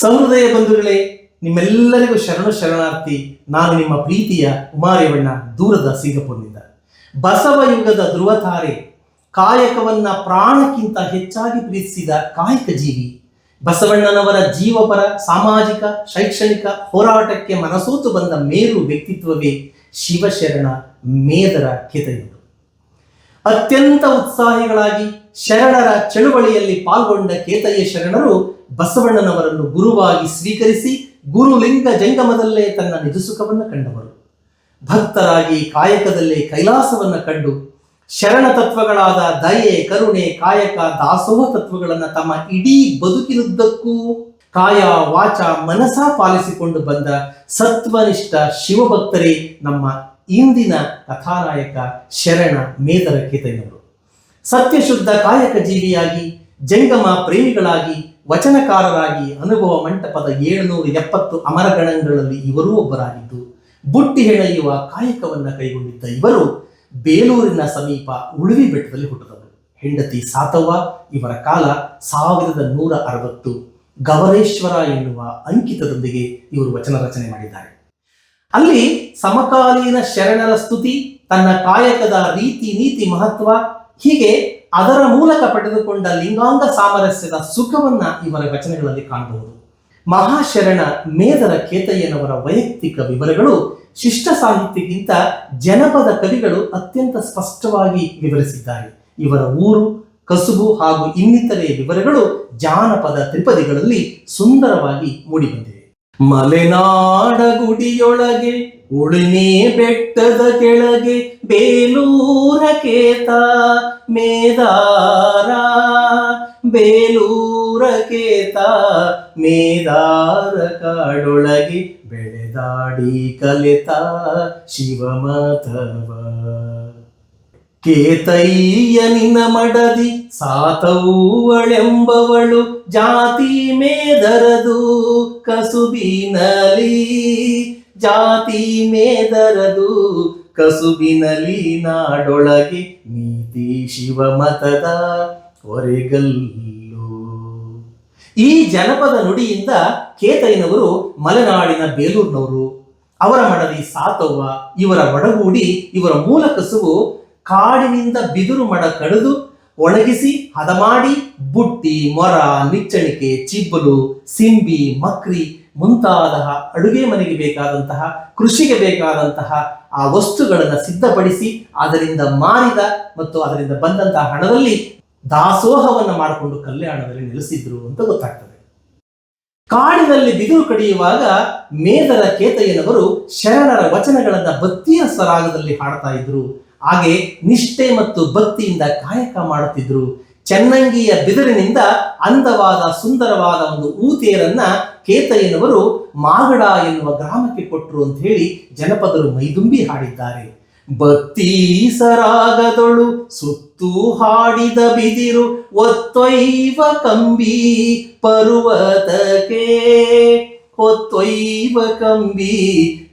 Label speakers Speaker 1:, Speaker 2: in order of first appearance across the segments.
Speaker 1: ಸಹೃದಯ ಬಂಧುಗಳೇ, ನಿಮ್ಮೆಲ್ಲರಿಗೂ ಶರಣು ಶರಣಾರ್ಥಿ, ನಾನು ನಿಮ್ಮ ಪ್ರೀತಿಯ ಉಮಾರೇವಣ್ಣ ದೂರದ ಸಿಂಗಪುರ್ನಿಂದ ಬಸವ ಯುಗದ ಧ್ರುವತಾರೆ ಕಾಯಕವನ್ನ ಪ್ರಾಣಕ್ಕಿಂತ ಹೆಚ್ಚಾಗಿ ಪ್ರೀತಿಸಿದ ಕಾಯಕ ಜೀವಿ, ಬಸವಣ್ಣನವರ ಜೀವಪರ ಸಾಮಾಜಿಕ, ಶೈಕ್ಷಣಿಕ ಹೋರಾಟಕ್ಕೆ ಮನಸೋತು ಬಂದ ಮೇರು ವ್ಯಕ್ತಿತ್ವವೇ ಶಿವಶರಣ ಮೇದರ ಕೆತೆಯುವುದು ಅತ್ಯಂತ ಉತ್ಸಾಹಿಗಳಾಗಿ ಶರಣರ ಚಳುವಳಿಯಲ್ಲಿ ಪಾಲ್ಗೊಂಡ ಕೇತಯ್ಯ ಶರಣರು ಬಸವಣ್ಣನವರನ್ನು ಗುರುವಾಗಿ ಸ್ವೀಕರಿಸಿ ಗುರುಲಿಂಗ ಜಂಗಮದಲ್ಲೇ ತನ್ನ ನಿಜಸುಖವನ್ನು ಕಂಡವರು. ಭಕ್ತರಾಗಿ ಕಾಯಕದಲ್ಲೇ ಕೈಲಾಸವನ್ನ ಕಂಡು ಶರಣ ತತ್ವಗಳಾದ ದಯೆ, ಕರುಣೆ, ಕಾಯಕ, ದಾಸೋಹ ತತ್ವಗಳನ್ನು ತಮ್ಮ ಇಡೀ ಬದುಕಿನುದ್ದಕ್ಕೂ ಕಾಯ, ವಾಚ, ಮನಸ ಪಾಲಿಸಿಕೊಂಡು ಬಂದ ಸತ್ವನಿಷ್ಠ ಶಿವಭಕ್ತರೇ ನಮ್ಮ ಇಂದಿನ ಕಥಾನಾಯಕ ಶರಣ ಮೇದರ ಕೇತಯ್ಯನವರು ಸತ್ಯಶುದ್ಧ ಕಾಯಕ ಜೀವಿಯಾಗಿ ಜಂಗಮ ಪ್ರೇಮಿಗಳಾಗಿ ವಚನಕಾರರಾಗಿ ಅನುಭವ ಮಂಟಪದ ಏಳುನೂರ ಎಪ್ಪತ್ತು ಅಮರಗಣಗಳಲ್ಲಿ ಇವರೂ ಒಬ್ಬರಾಗಿದ್ದು, ಬುಟ್ಟಿ ಹೆಣೆಯುವ ಕಾಯಕವನ್ನು ಕೈಗೊಂಡಿದ್ದ ಇವರು ಬೇಲೂರಿನ ಸಮೀಪ ಉಳುವಿ ಬೆಟ್ಟದಲ್ಲಿ ಹುಟ್ಟಿದವರು. ಹೆಂಡತಿ ಸಾತವ್ವ, ಇವರ ಕಾಲ ಸಾವಿರದ ನೂರ ಅರವತ್ತು. ಗವರೇಶ್ವರ ಎನ್ನುವ ಅಂಕಿತದೊಂದಿಗೆ ಇವರು ವಚನ ರಚನೆ ಮಾಡಿದ್ದಾರೆ. ಅಲ್ಲಿ ಸಮಕಾಲೀನ ಶರಣರ ಸ್ತುತಿ, ತನ್ನ ಕಾಯಕದ ರೀತಿ ನೀತಿ ಮಹತ್ವ, ಹೀಗೆ ಅದರ ಮೂಲಕ ಪಡೆದುಕೊಂಡ ಲಿಂಗಾಂಗ ಸಾಮರಸ್ಯದ ಸುಖವನ್ನ ಇವರ ವಚನಗಳಲ್ಲಿ ಕಾಣಬಹುದು. ಮಹಾಶರಣ ಮೇದರ ಕೇತಯ್ಯನವರ ವೈಯಕ್ತಿಕ ವಿವರಗಳು ಶಿಷ್ಟ ಸಾಹಿತ್ಯಕ್ಕಿಂತ ಜನಪದ ಕವಿಗಳು ಅತ್ಯಂತ ಸ್ಪಷ್ಟವಾಗಿ ವಿವರಿಸಿದ್ದಾರೆ. ಇವರ ಊರು, ಕಸುಬು ಹಾಗೂ ಇನ್ನಿತರೆ ವಿವರಗಳು ಜಾನಪದ ತ್ರಿಪದಿಗಳಲ್ಲಿ ಸುಂದರವಾಗಿ ಮೂಡಿಬಂದಿವೆ. ಮಲೆನಾಡ ಗುಡಿಯೊಳಗೆ ಉಳುಮೆ ಬೆಟ್ಟದ ಕೆಳಗೆ ಬೇಲೂರ ಕೇತ ಮೇದಾರ. ಬೇಲೂರ ಕೇತ ಮೇದಾರ ಕಾಡೊಳಗೆ ಬೆಳೆದಾಡಿ ಕಲಿತ ಶಿವಮತವ ಕೇತಯ್ಯನಿನ ಮಡದಿ ಸಾತವೂವಳೆಂಬವಳು ಜಾತಿ ಮೇದರದು ಕಸುಬಿನಲಿ. ಜಾತಿ ಮೇದರದು ಕಸುಬಿನಲಿ ನಾಡೊಳಗೆ ನೀತಿ ಶಿವಮತದ ಹೊರೆಗಲ್ಲು. ಈ ಜನಪದ ನುಡಿಯಿಂದ ಕೇತಯ್ಯನವರು ಮಲೆನಾಡಿನ ಬೇಲೂರಿನವರು. ಅವರ ಮಡದಿ ಸಾತವ್ವ, ಇವರ ಒಡಗೂಡಿ ಇವರ ಮೂಲ ಕಸುಬು ಕಾಡಿನಿಂದ ಬಿದಿರು ಮಡ ಕಡಿದು ಒಣಗಿಸಿ ಹದ ಮಾಡಿ ಬುಟ್ಟಿ, ಮೊರ ನಿಚ್ಚಣಿಕೆ ಚಿಬ್ಬಲು, ಸಿಂಬಿ, ಮಕ್ರಿ ಮುಂತಾದ ಅಡುಗೆ ಮನೆಗೆ ಬೇಕಾದಂತಹ, ಕೃಷಿಗೆ ಬೇಕಾದಂತಹ ಆ ವಸ್ತುಗಳನ್ನು ಸಿದ್ಧಪಡಿಸಿ ಅದರಿಂದ ಮಾರಿದ ಮತ್ತು ಅದರಿಂದ ಬಂದಂತಹ ಹಣದಲ್ಲಿ ದಾಸೋಹವನ್ನು ಮಾಡಿಕೊಂಡು ಕಲ್ಯಾಣದಲ್ಲಿ ನೆಲೆಸಿದ್ರು ಅಂತ ಗೊತ್ತಾಗ್ತದೆ. ಕಾಡಿನಲ್ಲಿ ಬಿದಿರು ಕಡಿಯುವಾಗ ಮೇದರ ಕೇತಯ್ಯನವರು ಶರಣರ ವಚನಗಳನ್ನ ಭಕ್ತಿಯ ಸ್ವರಾಗದಲ್ಲಿ ಹಾಡ್ತಾ ಇದ್ರು. ಹಾಗೆ ನಿಷ್ಠೆ ಮತ್ತು ಭಕ್ತಿಯಿಂದ ಕಾಯಕ ಮಾಡುತ್ತಿದ್ರು ಚೆನ್ನಂಗಿಯ ಬಿದಿರಿನಿಂದ ಅಂದವಾದ ಸುಂದರವಾದ ಒಂದು ಊತಿಯರನ್ನ ಕೇತಯ್ಯನವರು ಮಾಗಡ ಎನ್ನುವ ಗ್ರಾಮಕ್ಕೆ ಕೊಟ್ಟರು ಅಂತ ಹೇಳಿ ಜನಪದರು ಮೈದುಂಬಿ ಹಾಡಿದ್ದಾರೆ. ಭಕ್ತಿ ಸರಾಗದೊಳು ಸುತ್ತು ಹಾಡಿದ ಬಿದಿರು ಒತ್ತೊಯ್ವ ಕಂಬಿ ಪರ್ವತಕ್ಕೆ ಹೊತ್ತೊಯ್ವ ಕಂಬಿ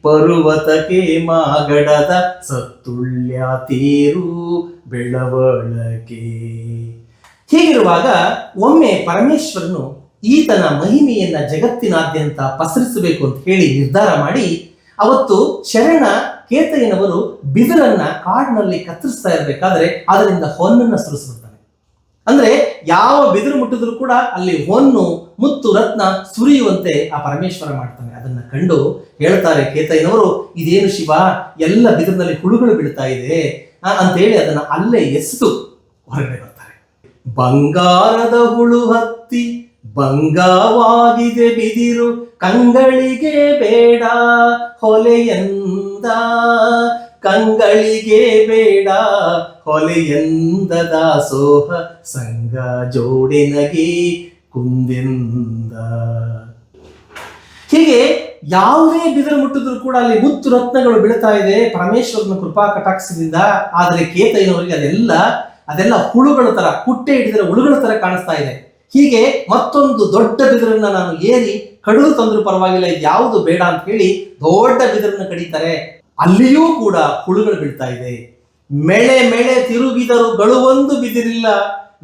Speaker 1: ಪರ್ವತಕ್ಕೆ ಮಾಗಡದ ಸತ್ತುಳ್ಯ ತೇರು ಬೆಳವಳಕೆ ಹೀಗಿರುವಾಗ ಒಮ್ಮೆ ಪರಮೇಶ್ವರನು ಈತನ ಮಹಿಮೆಯನ್ನ ಜಗತ್ತಿನಾದ್ಯಂತ ಪಸರಿಸಬೇಕು ಅಂತ ಹೇಳಿ ನಿರ್ಧಾರ ಮಾಡಿ, ಅವತ್ತು ಶರಣ ಕೇತಯ್ಯನವರು ಬಿದಿರನ್ನ ಕಾಡಿನಲ್ಲಿ ಕತ್ತರಿಸ್ತಾ ಇರಬೇಕಾದ್ರೆ ಅದರಿಂದ ಹೊನ್ನನ್ನ ಸುರಿಸ್ಬಿಡ್ತಾನೆ. ಅಂದ್ರೆ ಯಾವ ಬಿದಿರು ಮುಟ್ಟಿದ್ರು ಕೂಡ ಅಲ್ಲಿ ಹೊನ್ನು, ಮುತ್ತು, ರತ್ನ ಸುರಿಯುವಂತೆ ಆ ಪರಮೇಶ್ವರ ಮಾಡ್ತಾನೆ. ಅದನ್ನ ಕಂಡು ಹೇಳ್ತಾರೆ ಕೇತಯ್ಯನವರು, ಇದೇನು ಶಿವ? ಎಲ್ಲ ಬಿದಿರಿನಲ್ಲಿ ಹುಳುಗಳು ಬೀಳ್ತಾ ಇದೆ. ಅಂತ ಅಂತೇಳಿ ಅದನ್ನ ಅಲ್ಲೇ ಎಸೆದು ಹೊರಗಡೆ ಬರ್ತಾರೆ. ಬಂಗಾರದ ಹುಳು ಹತ್ತಿ, ಬಂಗವಾಗಿದೆ ಬಿದಿರು, ಕಂಗಳಿಗೆ ಬೇಡ ಹೊಲೆಯಂದ. ಕಂಗಳಿಗೆ ಬೇಡ. ಹೊಲೆಯಂದ ದಾಸೋಹ ಸಂಗ ಜೋಡಿನಗೆ ಕುಂದೆಂದ. ಹೀಗೆ ಯಾವುದೇ ಬಿದಿರು ಮುಟ್ಟಿದ್ರು ಕೂಡ ಅಲ್ಲಿ ಮುತ್ತು ರತ್ನಗಳು ಬೀಳ್ತಾ ಇದೆ. ಪರಮೇಶ್ವರನ ಕೃಪಾ ಕಟಾಕ್ಷದಿಂದ. ಆದರೆ ಕೇತಯ್ಯನವರಿಗೆ ಅದೆಲ್ಲ ಅದೆಲ್ಲ ಹುಳುಗಳ ತರ, ಕುಟ್ಟೆ ಹಿಡಿದಿರೋ ಹುಳುಗಳ ತರ ಕಾಣಿಸ್ತಾ ಇದೆ. ಹೀಗೆ ಮತ್ತೊಂದು ದೊಡ್ಡ ಬಿದಿರನ್ನ ನಾನು ಏರಿ ಕಡಲು ತಂದ್ರೂ ಪರವಾಗಿಲ್ಲ. ಯಾವುದು ಬೇಡ ಅಂತ ಹೇಳಿ ದೊಡ್ಡ ಬಿದಿರನ್ನ ಕಡಿತಾರೆ. ಅಲ್ಲಿಯೂ ಕೂಡ ಹುಳುಗಳು ಬೀಳ್ತಾ ಇದೆ. ಮೆಳೆ ಮೆಳೆ ತಿರುಗಿದರು ಒಂದು ಬಿದಿರಿಲ್ಲ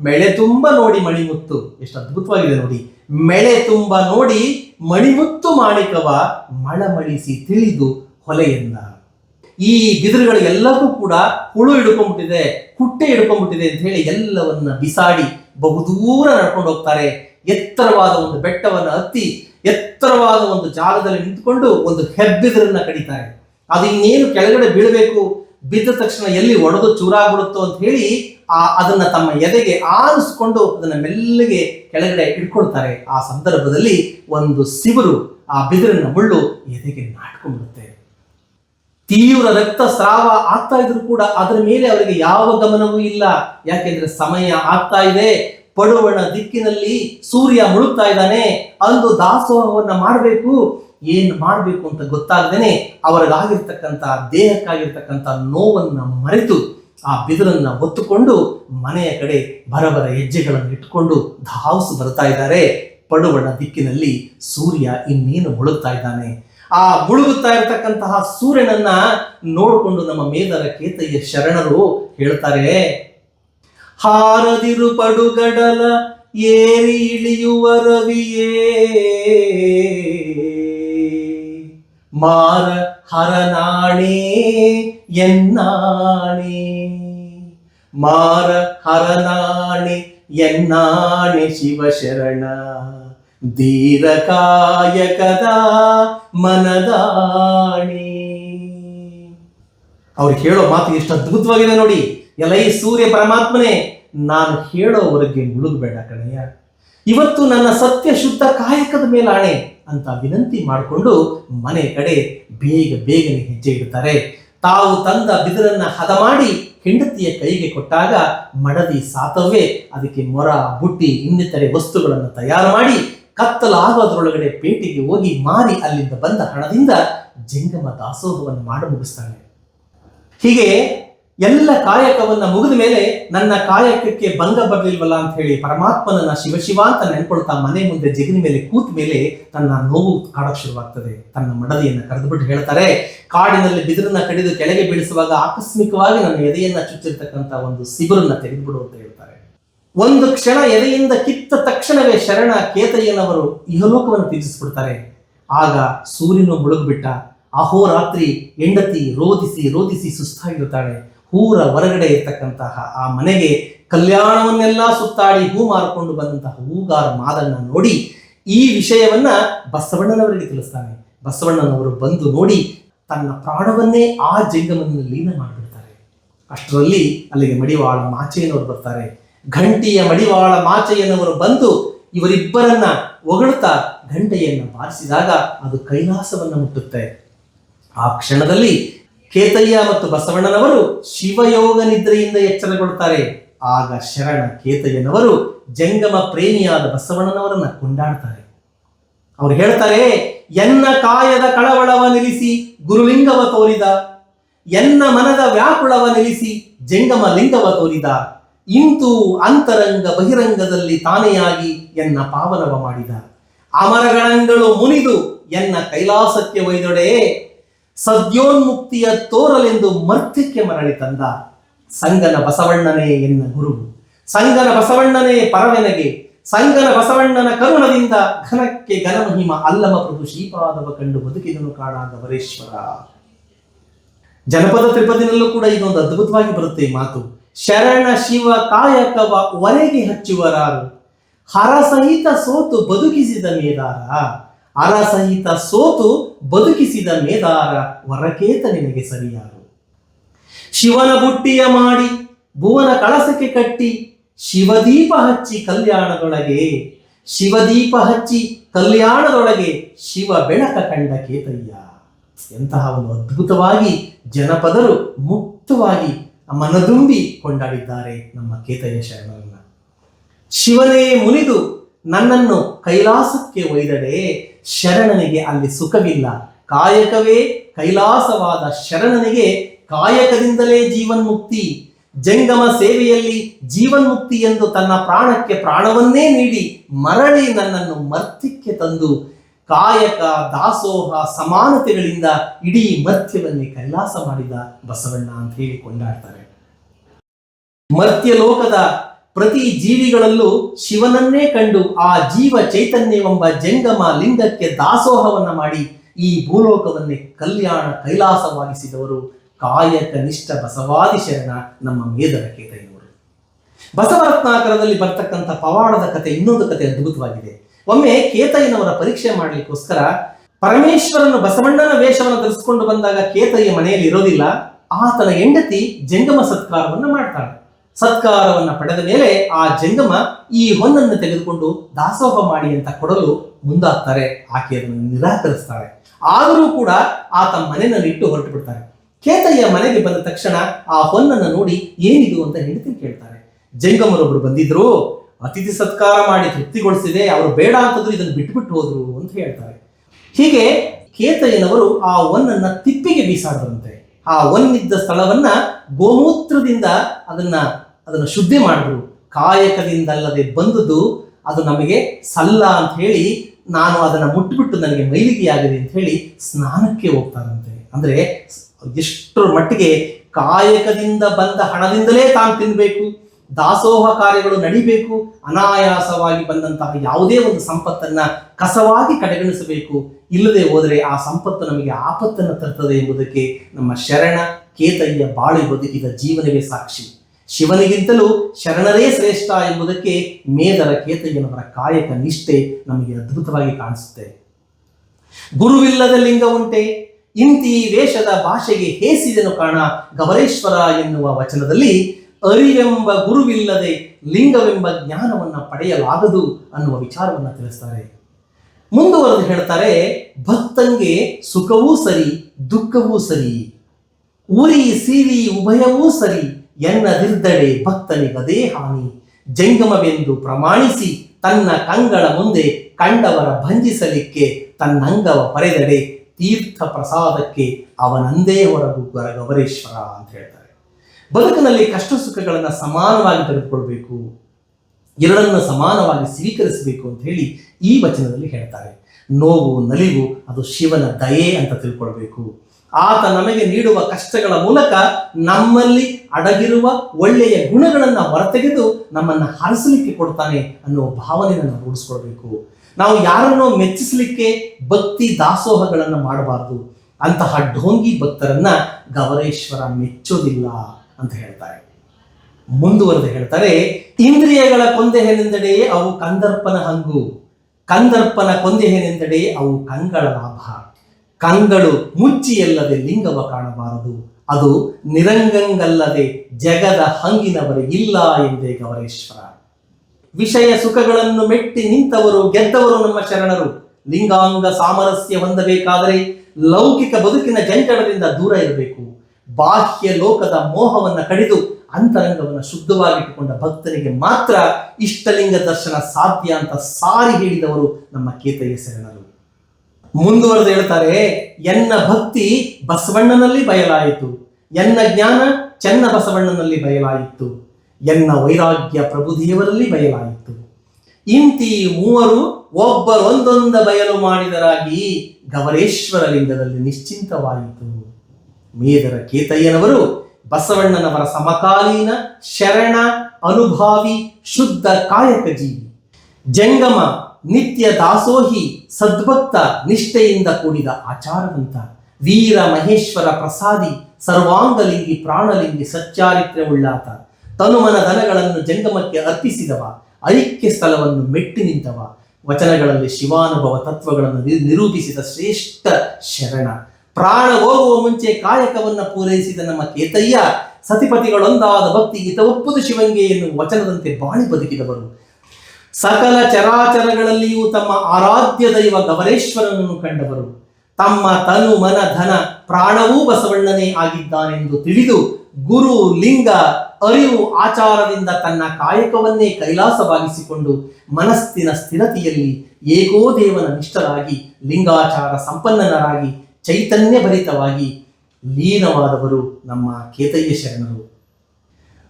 Speaker 1: ಮೆಳೆ ತುಂಬ ನೋಡಿ ಮಣಿಮುತ್ತು. ಎಷ್ಟು ಅದ್ಭುತವಾಗಿದೆ ನೋಡಿ. ಮೆಳೆ ತುಂಬ ನೋಡಿ ಮಣಿಮುತ್ತು ಮಾಣಿಕವ ಮಳಮಳಿಸಿ ತಿಳಿದು ಹೊಲೆಯಿಂದ ಈ ಬಿದಿರುಗಳು ಎಲ್ಲವೂ ಕೂಡ ಹುಳು ಹಿಡ್ಕೊಂಡ್ಬಿಟ್ಟಿದೆ, ಕುಟ್ಟೆ ಹಿಡ್ಕೊಂಡ್ಬಿಟ್ಟಿದೆ ಅಂತ ಹೇಳಿ ಎಲ್ಲವನ್ನ ಬಿಸಾಡಿ ಬಹುದೂರ ನಡ್ಕೊಂಡು ಹೋಗ್ತಾರೆ. ಎತ್ತರವಾದ ಒಂದು ಬೆಟ್ಟವನ್ನು ಹತ್ತಿ ಎತ್ತರವಾದ ಒಂದು ಜಾಗದಲ್ಲಿ ನಿಂತುಕೊಂಡು ಒಂದು ಹೆಬ್ಬಿದಿರನ್ನ ಕಡಿತಾರೆ. ಅದು ಇನ್ನೇನು ಕೆಳಗಡೆ ಬೀಳಬೇಕು? ಬಿದ್ದ ತಕ್ಷಣ ಎಲ್ಲಿ ಒಡೆದು ಚೂರಾಗ್ಬಿಡುತ್ತೋ ಅಂತ ಹೇಳಿ ಆ ಅದನ್ನ ತಮ್ಮ ಎದೆಗೆ ಆರಿಸ್ಕೊಂಡು ಅದನ್ನ ಮೆಲ್ಲಗೆ ಕೆಳಗಡೆ ಇಟ್ಕೊಳ್ತಾರೆ. ಆ ಸಂದರ್ಭದಲ್ಲಿ ಒಂದು ಸಿವರು ಆ ಬಿದಿರನ್ನ ಮುಳ್ಳು ಎದೆಗೆ ನಾಟ್ಕೊಂಡ್ಬಿಡುತ್ತೆ. ತೀವ್ರ ರಕ್ತಸ್ರಾವ ಆಗ್ತಾ ಇದ್ರು ಕೂಡ ಅದರ ಮೇಲೆ ಅವರಿಗೆ ಯಾವ ಗಮನವೂ ಇಲ್ಲ. ಯಾಕೆಂದ್ರೆ ಸಮಯ ಆಗ್ತಾ ಇದೆ. ಪಡುವಣ ದಿಕ್ಕಿನಲ್ಲಿ ಸೂರ್ಯ ಮುಳುಗ್ತಾ ಇದ್ದಾನೆ. ಅಂದು ದಾಸೋಹವನ್ನ ಮಾಡಬೇಕು. ಏನ್ ಮಾಡಬೇಕು ಅಂತ ಗೊತ್ತಾಗದೇನೆ ಅವರಿಗಾಗಿರ್ತಕ್ಕಂಥ ದೇಹಕ್ಕಾಗಿರ್ತಕ್ಕಂಥ ನೋವನ್ನ ಮರೆತು ಆ ಬಿದಿರನ್ನ ಹೊತ್ತುಕೊಂಡು ಮನೆಯ ಕಡೆ ಬರಬರ ಹೆಜ್ಜೆಗಳನ್ನು ಇಟ್ಟುಕೊಂಡು ಧಾವಿಸಿ ಬರ್ತಾ ಇದ್ದಾರೆ. ಪಡುವಣ ದಿಕ್ಕಿನಲ್ಲಿ ಸೂರ್ಯ ಇನ್ನೇನು ಮುಳುಗ್ತಾ ಇದ್ದಾನೆ. ಆ ಮುಳುಗುತ್ತಾ ಇರತಕ್ಕಂತಹ ಸೂರ್ಯನನ್ನ ನೋಡಿಕೊಂಡು ನಮ್ಮ ಮೇದರ ಕೇತಯ್ಯ ಶರಣರು ಹೇಳ್ತಾರೆ, ಹಾರದಿರು ಪಡುಗಡಲ ಏರಿ ಇಳಿಯುವ ರವಿಯೇ ಮಾರ ಹರನಾಣೇ ಎನ್ನಾಣೆ. ಮಾರ ಹರನಾಣೆ ಎನ್ನಾಣೆ ಶಿವಶರಣ. ಧೀರಕಾಯಕದ ಮನದಾಣಿ. ಅವ್ರು ಹೇಳೋ ಮಾತು ಎಷ್ಟು ಅದ್ಭುತವಾಗಿದೆ ನೋಡಿ. ಎಲ್ಲ ಈ ಸೂರ್ಯ ಪರಮಾತ್ಮನೇ, ನಾನು ಹೇಳೋವರೆಗೆ ಮುಳುಗಬೇಡ ಕಣಯ್ಯ. ಇವತ್ತು ನನ್ನ ಸತ್ಯ ಶುದ್ಧ ಕಾಯಕದ ಮೇಲಾಣೆ ಅಂತ ವಿನಂತಿ ಮಾಡಿಕೊಂಡು ಮನೆ ಕಡೆ ಬೇಗ ಬೇಗನೆ ಹೆಜ್ಜೆ ಇಡ್ತಾರೆ. ತಾವು ತಂದ ಬಿದಿರನ್ನ ಹದ ಮಾಡಿ ಹೆಂಡತಿಯ ಕೈಗೆ ಕೊಟ್ಟಾಗ ಮಡದಿ ಸಾತವೇ ಅದಕ್ಕೆ ಮೊರ, ಬುಟ್ಟಿ, ಇನ್ನಿತರೆ ವಸ್ತುಗಳನ್ನು ತಯಾರು ಮಾಡಿ ಕತ್ತಲಾಗೋದ್ರೊಳಗಡೆ ಪೇಟೆಗೆ ಹೋಗಿ ಮಾರಿ ಅಲ್ಲಿಂದ ಬಂದ ಹಣದಿಂದ ಜಂಗಮ ದಾಸೋಹವನ್ನು ಮಾಡಿ ಮುಗಿಸ್ತಾಳೆ. ಹೀಗೆ ಎಲ್ಲ ಕಾಯಕವನ್ನ ಮುಗಿದ ಮೇಲೆ ನನ್ನ ಕಾಯಕಕ್ಕೆ ಭಂಗ ಬರಲಿಲ್ವಲ್ಲ ಅಂತ ಹೇಳಿ ಪರಮಾತ್ಮನನ್ನ ಶಿವಶಿವ ಶಿವ ಅಂತ ನೆನ್ಕೊಳ್ತಾ ಮನೆ ಮುಂದೆ ಜಗಿನ ಮೇಲೆ ಕೂತ ಮೇಲೆ ತನ್ನ ನೋವು ಕಾಡಕ್ ಶುರುವಾಗ್ತದೆ. ತನ್ನ ಮಡದಿಯನ್ನ ಕರೆದುಬಿಟ್ಟು ಹೇಳ್ತಾರೆ, ಕಾಡಿನಲ್ಲಿ ಬಿದಿರನ್ನ ಕಡಿದು ಕೆಳಗೆ ಬೀಳಿಸುವಾಗ ಆಕಸ್ಮಿಕವಾಗಿ ನನ್ನ ಎದೆಯನ್ನ ಚುಚ್ಚಿರ್ತಕ್ಕಂಥ ಒಂದು ಸಿಗುರನ್ನ ತೆಗೆದುಬಿಡು ಅಂತ ಹೇಳ್ತಾರೆ. ಒಂದು ಕ್ಷಣ ಎದೆಯಿಂದ ಕಿತ್ತ ತಕ್ಷಣವೇ ಶರಣ ಕೇತಯ್ಯನವರು ಇಹಲೋಕವನ್ನು ತ್ಯಜಿಸ್ಬಿಡ್ತಾರೆ ಆಗ ಸೂರ್ಯನು ಮುಳುಗ್ಬಿಟ್ಟ ಅಹೋರಾತ್ರಿ ಹೆಂಡತಿ ರೋದಿಸಿ ರೋದಿಸಿ ಸುಸ್ತಾಗಿರ್ತಾಳೆ ಊರ ಹೊರಗಡೆ ಇರ್ತಕ್ಕಂತಹ ಆ ಮನೆಗೆ ಕಲ್ಯಾಣವನ್ನೆಲ್ಲ ಸುತ್ತಾಡಿ ಹೂ ಮಾರಿಕೊಂಡು ಬಂದಂತಹ ಹೂಗಾರ ಮಾದಣ್ಣ ನೋಡಿ ಈ ವಿಷಯವನ್ನ ಬಸವಣ್ಣನವರಿಗೆ ತಿಳಿಸ್ತಾನೆ. ಬಸವಣ್ಣನವರು ಬಂದು ನೋಡಿ ತನ್ನ ಪ್ರಾಣವನ್ನೇ ಆ ಜಂಗಮನಲ್ಲಿ ಲೀನ ಮಾಡಿಬಿಡ್ತಾರೆ. ಅಷ್ಟರಲ್ಲಿ ಅಲ್ಲಿಗೆ ಮಡಿವಾಳ ಮಾಚೆಯನ್ನವರು ಬರ್ತಾರೆ. ಘಂಟಿಯ ಮಡಿವಾಳ ಮಾಚೆಯನ್ನವರು ಬಂದು ಇವರಿಬ್ಬರನ್ನ ಹೊಗಳುತ್ತಾ ಘಂಟೆಯನ್ನು ಬಾರಿಸಿದಾಗ ಅದು ಕೈಲಾಸವನ್ನು ಮುಟ್ಟುತ್ತೆ. ಆ ಕ್ಷಣದಲ್ಲಿ ಕೇತಯ್ಯ ಮತ್ತು ಬಸವಣ್ಣನವರು ಶಿವಯೋಗ ನಿದ್ರೆಯಿಂದ ಎಚ್ಚರಗೊಳ್ತಾರೆ ಆಗ ಶರಣ ಕೇತಯ್ಯನವರು ಜಂಗಮ ಪ್ರೇಮಿಯಾದ ಬಸವಣ್ಣನವರನ್ನ ಕೊಂಡಾಡ್ತಾರೆ. ಅವ್ರು ಹೇಳ್ತಾರೆ, ಎನ್ನ ಕಾಯದ ಕಳವಳವ ನಿಲ್ಲಿಸಿ ಗುರುಲಿಂಗವ ತೋರಿದ, ಎನ್ನ ಮನದ ವ್ಯಾಕುಳವ ನಿಲ್ಲಿಸಿ ಜಂಗಮ ಲಿಂಗವ ತೋರಿದ, ಇಂತು ಅಂತರಂಗ ಬಹಿರಂಗದಲ್ಲಿ ತಾನೆಯಾಗಿ ಎನ್ನ ಪಾವನವ ಮಾಡಿದ. ಅಮರಗಳಂಗಳು ಮುನಿದು ಎನ್ನ ಕೈಲಾಸಕ್ಕೆ ಒಯ್ದೊಡೆ ಸದ್ಯೋನ್ಮುಕ್ತಿಯ ತೋರಲೆಂದು ಮರ್ತ್ಯಕ್ಕೆ ಮರಳಿ ತಂದ ಸಂಗನ ಬಸವಣ್ಣನೇ ಎನ್ನ ಗುರು. ಸಂಗನ ಬಸವಣ್ಣನೇ ಪರವೆನಗೆ, ಸಂಗನ ಬಸವಣ್ಣನ ಕರುಣದಿಂದ ಘನಕ್ಕೆ ಘನಮಹಿಮ ಅಲ್ಲಮ ಪ್ರಭು ಶ್ರೀಪಾದವ ಕಂಡು ಬದುಕಿದನು ಕಾಣಾದ ವರೇಶ್ವರ. ಜನಪದ ತ್ರಿಪದಿನಲ್ಲೂ ಕೂಡ ಇದೊಂದು ಅದ್ಭುತವಾಗಿ ಬರುತ್ತೆ ಮಾತು. ಶರಣ ಶಿವ ಕಾಯಕವ ಒರೆಗೆ ಹಚ್ಚುವರಾರು. ಹರಸಹಿತ ಸೋತು ಬದುಕಿಸಿದ ಮೇದಾರ. ಹರಸಹಿತ ಸೋತು ಬದುಕಿಸಿದ ಮೇದಾರ ವರಕೇತ ನಿನಗೆ ಸರಿಯಾರು. ಶಿವನ ಬುಟ್ಟಿಯ ಮಾಡಿ ಭುವನ ಕಳಸಕ್ಕೆ ಕಟ್ಟಿ ಶಿವದೀಪ ಹಚ್ಚಿ ಕಲ್ಯಾಣದೊಳಗೆ, ಶಿವದೀಪ ಹಚ್ಚಿ ಕಲ್ಯಾಣದೊಳಗೆ ಶಿವ ಬೆಳಕ ಕಂಡ ಕೇತಯ್ಯ. ಎಂತಹ ಒಂದು ಅದ್ಭುತವಾಗಿ ಜನಪದರು ಮುಕ್ತವಾಗಿ ಮನದುಂಬಿ ಕೊಂಡಾಡಿದ್ದಾರೆ ನಮ್ಮ ಕೇತಯ್ಯ ಶರಣರನ್ನ. ಶಿವನೇ ಮುನಿದು ನನ್ನನ್ನು ಕೈಲಾಸಕ್ಕೆ ಒಯ್ದಡೆ ಶರಣನಿಗೆ ಅಲ್ಲಿ ಸುಖವಿಲ್ಲ. ಕಾಯಕವೇ ಕೈಲಾಸವಾದ ಶರಣನಿಗೆ ಕಾಯಕದಿಂದಲೇ ಜೀವನ್ಮುಕ್ತಿ. ಜಂಗಮ ಸೇವೆಯಲ್ಲಿ ಜೀವನ್ಮುಕ್ತಿ ಎಂದು ತನ್ನ ಪ್ರಾಣಕ್ಕೆ ಪ್ರಾಣವನ್ನೇ ನೀಡಿ ಮರಳಿ ನನ್ನನ್ನು ಮರ್ತ್ಯಕ್ಕೆ ತಂದು ಕಾಯಕ, ದಾಸೋಹ, ಸಮಾನತೆಗಳಿಂದ ಇಡೀ ಮರ್ತ್ಯವನ್ನೇ ಕೈಲಾಸ ಮಾಡಿದ ಬಸವಣ್ಣ ಅಂತ ಹೇಳಿ ಕೊಂಡಾಡ್ತಾರೆ ಮರ್ತ್ಯ ಲೋಕದ ಪ್ರತಿ ಜೀವಿಗಳಲ್ಲೂ ಶಿವನನ್ನೇ ಕಂಡು ಆ ಜೀವ ಚೈತನ್ಯವೆಂಬ ಜಂಗಮ ಲಿಂಗಕ್ಕೆ ದಾಸೋಹವನ್ನ ಮಾಡಿ ಈ ಭೂಲೋಕವನ್ನೇ ಕಲ್ಯಾಣ ಕೈಲಾಸವಾಗಿಸಿದವರು ಕಾಯಕ ನಿಷ್ಠ ಬಸವಾದಿ ಶರಣ ನಮ್ಮ ಮೇದರ ಕೇತಯ್ಯನವರು. ಬಸವರತ್ನಾಕರದಲ್ಲಿ ಬರ್ತಕ್ಕಂಥ ಪವಾಡದ ಕತೆ ಇನ್ನೊಂದು ಕತೆ ಅದ್ಭುತವಾಗಿದೆ. ಒಮ್ಮೆ ಕೇತಯ್ಯನವರ ಪರೀಕ್ಷೆ ಮಾಡಲಿಕ್ಕೋಸ್ಕರ ಪರಮೇಶ್ವರನು ಬಸವಣ್ಣನ ವೇಷವನ್ನು ಧರಿಸಿಕೊಂಡು ಬಂದಾಗ ಕೇತಯ್ಯ ಮನೆಯಲ್ಲಿ ಇರೋದಿಲ್ಲ. ಆತನ ಹೆಂಡತಿ ಜಂಗಮ ಸತ್ಕಾರವನ್ನು ಮಾಡ್ತಾಳೆ. ಸತ್ಕಾರವನ್ನ ಪಡೆದ ಮೇಲೆ ಆ ಜಂಗಮ ಈ ಹೊನ್ನನ್ನು ತೆಗೆದುಕೊಂಡು ದಾಸೋಹ ಮಾಡಿ ಅಂತ ಕೊಡಲು ಮುಂದಾಗ್ತಾರೆ. ಆಕೆ ಅದನ್ನು ನಿರಾಕರಿಸ್ತಾಳೆ. ಆದರೂ ಕೂಡ ಆತ ಮನೆಯನ್ನು ಇಟ್ಟು ಹೊರಟು ಬಿಡ್ತಾರೆ ಕೇತಯ್ಯ ಮನೆಗೆ ಬಂದ ತಕ್ಷಣ ಆ ಹೊನ್ನನ್ನು ನೋಡಿ ಏನಿದು ಅಂತ ಹೆಂಡತಿ ಕೇಳ್ತಾರೆ ಜಂಗಮರೊಬ್ಬರು ಬಂದಿದ್ರು, ಅತಿಥಿ ಸತ್ಕಾರ ಮಾಡಿ ತೃಪ್ತಿಗೊಳಿಸಿದೆ, ಅವರು ಬೇಡ ಅಂತಂದ್ರು ಇದನ್ನು ಬಿಟ್ಬಿಟ್ಟು ಹೋದ್ರು ಅಂತ ಹೇಳ್ತಾರೆ. ಹೀಗೆ ಕೇತಯ್ಯನವರು ಆ ಒನ್ನನ್ನ ತಿಪ್ಪಿಗೆ ಬೀಸಾಡರಂತೆ ಆ ಒಂದಿದ್ದ ಸ್ಥಳವನ್ನ ಗೋಮೂತ್ರದಿಂದ ಅದನ್ನ, ಅದನ್ನು ಶುದ್ಧಿ ಮಾಡಿದ್ರು. ಕಾಯಕದಿಂದಲ್ಲದೆ ಬಂದದ್ದು ಅದು ನಮಗೆ ಸಲ್ಲ ಅಂತ ಹೇಳಿ ನಾನು ಅದನ್ನು ಮುಟ್ಟುಬಿಟ್ಟು ನನಗೆ ಮೈಲಿಗೆಯಾಗಿದೆ ಅಂತ ಹೇಳಿ ಸ್ನಾನಕ್ಕೆ ಹೋಗ್ತಾರಂತೆ. ಅಂದ್ರೆ ಎಷ್ಟರ ಮಟ್ಟಿಗೆ ಕಾಯಕದಿಂದ ಬಂದ ಹಣದಿಂದಲೇ ತಾನು ತಿನ್ಬೇಕು, ದಾಸೋಹ ಕಾರ್ಯಗಳು ನಡಿಬೇಕು, ಅನಾಯಾಸವಾಗಿ ಬಂದಂತಹ ಯಾವುದೇ ಒಂದು ಸಂಪತ್ತನ್ನ ಕಸವಾಗಿ ಕಡೆಗಣಿಸಬೇಕು ಇಲ್ಲದೆ ಹೋದರೆ ಆ ಸಂಪತ್ತು ನಮಗೆ ಆಪತ್ತನ್ನು ತರ್ತದೆ ಎಂಬುದಕ್ಕೆ ನಮ್ಮ ಶರಣ ಕೇತಯ್ಯ ಬಾಳಿ ಬದುಕಿದ ಜೀವನವೇ ಸಾಕ್ಷಿ. ಶಿವನಿಗಿಂತಲೂ ಶರಣರೇ ಶ್ರೇಷ್ಠ ಎಂಬುದಕ್ಕೆ ಮೇದರ ಕೇತಯ್ಯನವರ ಕಾಯಕ ನಿಷ್ಠೆ ನಮಗೆ ಅದ್ಭುತವಾಗಿ ಕಾಣಿಸುತ್ತೆ. ಗುರುವಿಲ್ಲದ ಲಿಂಗ ಉಂಟೆ, ಇಂತಿ ವೇಷದ ಭಾಷೆಗೆ ಹೇಸಿದನು ಕಾಣ ಗವರೇಶ್ವರ ಎನ್ನುವ ವಚನದಲ್ಲಿ ಅರಿವೆಂಬ ಗುರುವಿಲ್ಲದೆ ಲಿಂಗವೆಂಬ ಜ್ಞಾನವನ್ನ ಪಡೆಯಲಾಗದು ಅನ್ನುವ ವಿಚಾರವನ್ನ ತಿಳಿಸ್ತಾರೆ. ಮುಂದುವರೆದು ಹೇಳ್ತಾರೆ ಭಕ್ತಂಗೆ ಸುಖವೂ ಸರಿ, ದುಃಖವೂ ಸರಿ ಉರಿ ಸಿರಿ ಉಭಯವೂ ಸರಿ ಎನ್ನದಿರ್ದಡೆ ಭಕ್ತನಿಗದೇ ಹಾನಿ. ಜಂಗಮವೆಂದು ಪ್ರಮಾಣಿಸಿ ತನ್ನ ಕಂಗಳ ಮುಂದೆ ಕಂಡವರ ಭಂಜಿಸಲಿಕ್ಕೆ ತನ್ನಂಗವ ಪರೆದಡೆ ತೀರ್ಥ ಪ್ರಸಾದಕ್ಕೆ ಅವನಂದೇ ಹೊರಗು ಗವರೇಶ್ವರ ಅಂತ ಹೇಳ್ತಾರೆ. ಬದುಕಿನಲ್ಲಿ ಕಷ್ಟ ಸುಖಗಳನ್ನು ಸಮಾನವಾಗಿ ತೆಗೆದುಕೊಳ್ಬೇಕು, ಎರಡನ್ನು ಸಮಾನವಾಗಿ ಸ್ವೀಕರಿಸಬೇಕು ಅಂತ ಹೇಳಿ ಈ ವಚನದಲ್ಲಿ ಹೇಳ್ತಾರೆ. ನೋವು, ನಲಿವು, ಅದು ಶಿವನ ದಯೆ ಅಂತ ತಿಳ್ಕೊಳ್ಬೇಕು. ಆತ ನಮಗೆ ನೀಡುವ ಕಷ್ಟಗಳ ಮೂಲಕ ನಮ್ಮಲ್ಲಿ ಅಡಗಿರುವ ಒಳ್ಳೆಯ ಗುಣಗಳನ್ನು ಹೊರತೆಗೆದು ನಮ್ಮನ್ನು ಹರಿಸಲಿಕ್ಕೆ ಕೊಡ್ತಾನೆ ಅನ್ನೋ ಭಾವನೆಯನ್ನು ನಾವು ರೂಢಿಸ್ಕೊಳ್ಬೇಕು ನಾವು ಯಾರನ್ನೋ ಮೆಚ್ಚಿಸಲಿಕ್ಕೆ ಭಕ್ತಿ ದಾಸೋಹಗಳನ್ನು ಮಾಡಬಾರದು. ಅಂತಹ ಢೋಂಗಿ ಭಕ್ತರನ್ನ ಗವರೇಶ್ವರ ಮೆಚ್ಚೋದಿಲ್ಲ ಅಂತ ಹೇಳ್ತಾರೆ. ಮುಂದುವರೆದು ಹೇಳ್ತಾರೆ, ಇಂದ್ರಿಯಗಳ ಕೊಂದೆಹೆನೆಂದಡೆ ಅವು ಕಂದರ್ಪನ ಹಂಗು. ಕಂದರ್ಪನ ಕೊಂದೆಹೇನೆಂದಡೆ ಅವು ಕಂಗಳ ಲಾಭ. ಕಂಗಳು ಮುಚ್ಚಿಯಲ್ಲದೆ ಲಿಂಗವ ಕಾಣಬಾರದು. ಅದು ನಿರಂಗಂಗಲ್ಲದೆ ಜಗದ ಹಂಗಿನವರೆ ಇಲ್ಲ ಎಂದೇ ಗೌರೇಶ್ವರ. ವಿಷಯ ಸುಖಗಳನ್ನು ಮೆಟ್ಟಿ ನಿಂತವರು ಗೆದ್ದವರು ನಮ್ಮ ಶರಣರು. ಲಿಂಗಾಂಗ ಸಾಮರಸ್ಯ ಹೊಂದಬೇಕಾದರೆ ಲೌಕಿಕ ಬದುಕಿನ ಜಂಜಡದಿಂದ ದೂರ ಇರಬೇಕು. ಬಾಹ್ಯ ಲೋಕದ ಮೋಹವನ್ನ ಕಡಿದು ಅಂತರಂಗವನ್ನು ಶುದ್ಧವಾಗಿಟ್ಟುಕೊಂಡ ಭಕ್ತರಿಗೆ ಮಾತ್ರ ಇಷ್ಟಲಿಂಗ ದರ್ಶನ ಸಾಧ್ಯ ಅಂತ ಸಾರಿ ಹೇಳಿದವರು ನಮ್ಮ ಕೇತಯ್ಯ ಶರಣರು. ಮುಂದುವರೆದು ಹೇಳ್ತಾರೆ, ಎನ್ನ ಭಕ್ತಿ ಬಸವಣ್ಣನಲ್ಲಿ ಬಯಲಾಯಿತು, ಎನ್ನ ಜ್ಞಾನ ಚೆನ್ನ ಬಸವಣ್ಣನಲ್ಲಿ ಬಯಲಾಯಿತು, ಎನ್ನ ವೈರಾಗ್ಯ ಪ್ರಭುದೇವರಲ್ಲಿ ಬಯಲಾಯಿತು. ಇಂತಿ ಮೂವರು ಒಬ್ಬರೊಂದೊಂದ ಬಯಲು ಮಾಡಿದರಾಗಿ ಗವರೇಶ್ವರ ಲಿಂಗದಲ್ಲಿ ನಿಶ್ಚಿಂತವಾಯಿತು. ಮೇದರ ಕೇತಯ್ಯನವರು ಬಸವಣ್ಣನವರ ಸಮಕಾಲೀನ ಶರಣ ಅನುಭಾವಿ ಶುದ್ಧ ಕಾಯಕ ಜೀವಿ. ಜಂಗಮ ನಿತ್ಯ ದಾಸೋಹಿ ಸದ್ಭಕ್ತ ನಿಷ್ಠೆಯಿಂದ ಕೂಡಿದ ಆಚಾರವಂತ ವೀರ ಮಹೇಶ್ವರ ಪ್ರಸಾದಿ ಸರ್ವಾಂಗಲಿಂಗಿ ಪ್ರಾಣಲಿಂಗಿ ಸಚ್ಚಾರಿತ್ರ್ಯವುಳ್ಳಾತ. ತನುಮನ ದನಗಳನ್ನು ಜಂಗಮಕ್ಕೆ ಅರ್ಪಿಸಿದವ, ಐಕ್ಯ ಸ್ಥಳವನ್ನು ಮೆಟ್ಟಿ ನಿಂತವ, ವಚನಗಳಲ್ಲಿ ಶಿವಾನುಭವ ತತ್ವಗಳನ್ನು ನಿರೂಪಿಸಿದ ಶ್ರೇಷ್ಠ ಶರಣ. ಪ್ರಾಣ ಹೋಗುವ ಮುಂಚೆ ಕಾಯಕವನ್ನು ಪೂರೈಸಿದ ನಮ್ಮ ಕೇತಯ್ಯ, ಸತಿಪತಿಗಳೊಂದಾದ ಭಕ್ತಿ ಹಿತ ಒಪ್ಪುದು ಶಿವಂಗೆ ವಚನದಂತೆ ಬಾಳಿ ಬದುಕಿದವರು. ಸಕಲ ಚರಾಚರಗಳಲ್ಲಿಯೂ ತಮ್ಮ ಆರಾಧ್ಯ ದೈವ ಗವರೇಶ್ವರನನ್ನು ಕಂಡವರು. ತಮ್ಮ ತನು ಮನ ಧನ ಪ್ರಾಣವೂ ಬಸವಣ್ಣನೇ ಆಗಿದ್ದಾನೆಂದು ತಿಳಿದು ಗುರು ಲಿಂಗ ಅರಿವು ಆಚಾರದಿಂದ ತನ್ನ ಕಾಯಕವನ್ನೇ ಕೈಲಾಸವಾಗಿಸಿಕೊಂಡು ಮನಸ್ಸಿನ ಸ್ಥಿರತೆಯಲ್ಲಿ ಏಕೋದೇವನ ನಿಷ್ಠರಾಗಿ ಲಿಂಗಾಚಾರ ಸಂಪನ್ನನರಾಗಿ ಚೈತನ್ಯ ಭರಿತವಾಗಿ ಲೀನವಾದವರು ನಮ್ಮ ಕೇತಯ್ಯ ಶರಣರು.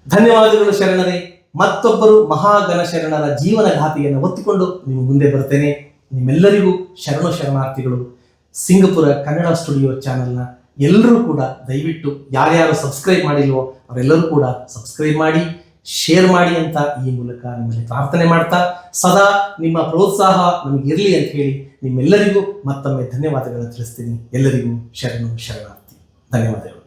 Speaker 1: ಧನ್ಯವಾದಗಳು ಶರಣರೇ. ಮತ್ತೊಬ್ಬರು ಮಹಾಗಣ ಶರಣರ ಜೀವನ ಗಾಥೆಯನ್ನು ಒತ್ತಿಕೊಂಡು ನಿಮ್ಮ ಮುಂದೆ ಬರ್ತೇನೆ. ನಿಮ್ಮೆಲ್ಲರಿಗೂ ಶರಣ ಶರಣಾರ್ಥಿಗಳು. ಸಿಂಗಪುರ ಕನ್ನಡ ಸ್ಟುಡಿಯೋ ಚಾನೆಲ್ನ ಎಲ್ಲರೂ ಕೂಡ ದಯವಿಟ್ಟು ಯಾರ್ಯಾರು ಸಬ್ಸ್ಕ್ರೈಬ್ ಮಾಡಿಲ್ವೋ ಅವರೆಲ್ಲರೂ ಕೂಡ ಸಬ್ಸ್ಕ್ರೈಬ್ ಮಾಡಿ. ಶೇರ್ ಮಾಡಿ ಅಂತ ಈ ಮೂಲಕ ನಿಮ್ಮಲ್ಲಿ ಪ್ರಾರ್ಥನೆ ಮಾಡ್ತಾ, ಸದಾ ನಿಮ್ಮ ಪ್ರೋತ್ಸಾಹ ನಮಗಿರಲಿ ಅಂತ ಹೇಳಿ ನಿಮ್ಮೆಲ್ಲರಿಗೂ ಮತ್ತೊಮ್ಮೆ ಧನ್ಯವಾದಗಳನ್ನು ತಿಳಿಸ್ತೀನಿ. ಎಲ್ಲರಿಗೂ ಶರಣು, ಶರಣಾರ್ಥಿ. ಧನ್ಯವಾದಗಳು.